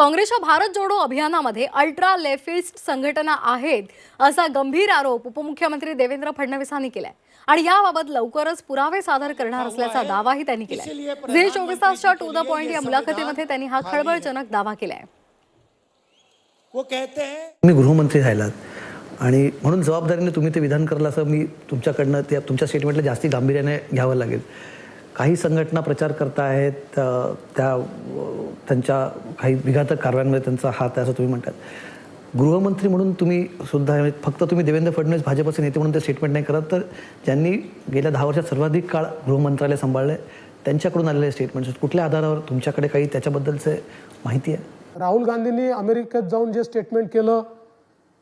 काँग्रेसच्या भारत जोडो अभियानामध्ये अल्ट्रा लेफिस्ट संघटना आहेत असा गंभीर आरोप उपमुख्यमंत्री देवेंद्र फडणवीसांनी केलाय. आणि याबाबत लवकरच पुरावे सादर करणार असल्याचा दावाही त्यांनी केलाय. झी चोवीस तासच्या टू द पॉइंट या मुलाखतीमध्ये त्यांनी हा खळबळजनक दावा केलाय. वो कहते हैं तुम्ही गृहमंत्री राहिलात आणि म्हणून जबाबदारीने तुम्ही ते विधान कराल असं मी तुमच्याकडनं त्या तुमच्या स्टेटमेंटला जास्ती गांभीर्याने घ्यावं लागेल. काही संघटना प्रचार करत आहेत त्या त्यांच्या काही विघातक कारवायांमध्ये त्यांचा हात आहे असं तुम्ही म्हणतात. गृहमंत्री म्हणून तुम्ही सुद्धा म्हणजे फक्त तुम्ही देवेंद्र फडणवीस भाजपचे नेते म्हणून ते स्टेटमेंट नाही करत तर ज्यांनी गेल्या दहा वर्षात सर्वाधिक काळ गृहमंत्रालय सांभाळलं त्यांच्याकडून आलेले स्टेटमेंट्स कुठल्या आधारावर तुमच्याकडे काही त्याच्याबद्दलचे माहिती आहे? राहुल गांधींनी अमेरिकेत जाऊन जे स्टेटमेंट केलं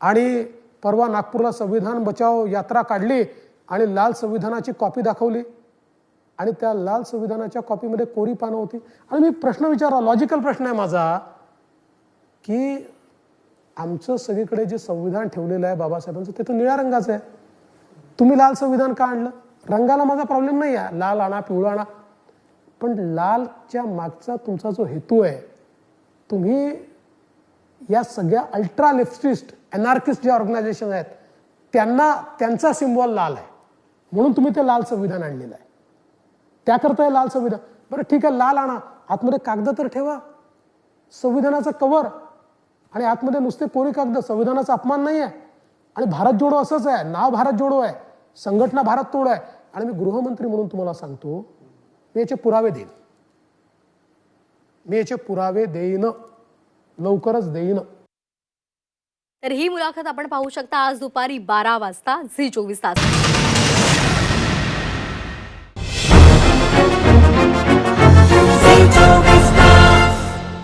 आणि परवा नागपूरला संविधान बचाव यात्रा काढली आणि लाल संविधानाची कॉपी दाखवली आणि त्या लाल संविधानाच्या कॉपीमध्ये कोरी पानं होती. आणि मी प्रश्न विचारला लॉजिकल प्रश्न आहे माझा की आमचं सगळीकडे जे संविधान ठेवलेलं आहे बाबासाहेबांचं ते तर निळ्या रंगाचं आहे. तुम्ही लाल संविधान का आणलं? रंगाला माझा प्रॉब्लेम नाही आहे. लाल आणा पिवळा आणा. पण लालच्या मागचा तुमचा जो हेतू आहे तुम्ही या सगळ्या अल्ट्रा लेफ्टिस्ट अनार्किस्ट ज्या ऑर्गनायझेशन आहेत त्यांना त्यांचा सिम्बॉल लाल आहे. म्हणून तुम्ही ते लाल संविधान आणलेलं आहे. त्याकरता हे लाल संविधान. बरं ठीक आहे लाल आणा. आतमध्ये कागद तर ठेवा. संविधानाचं कवर आणि आतमध्ये नुसते कोरी कागद? संविधानाचा अपमान नाही आहे आणि भारत जोडो असंच आहे. नाव भारत जोडो आहे. संघटना भारत तोड आहे. आणि मी गृहमंत्री म्हणून तुम्हाला सांगतो मी याचे पुरावे देईन. मी याचे पुरावे देईन. लवकरच देईन. तर ही मुलाखत आपण पाहू शकता आज दुपारी बारा वाजता झी चोवीस तास.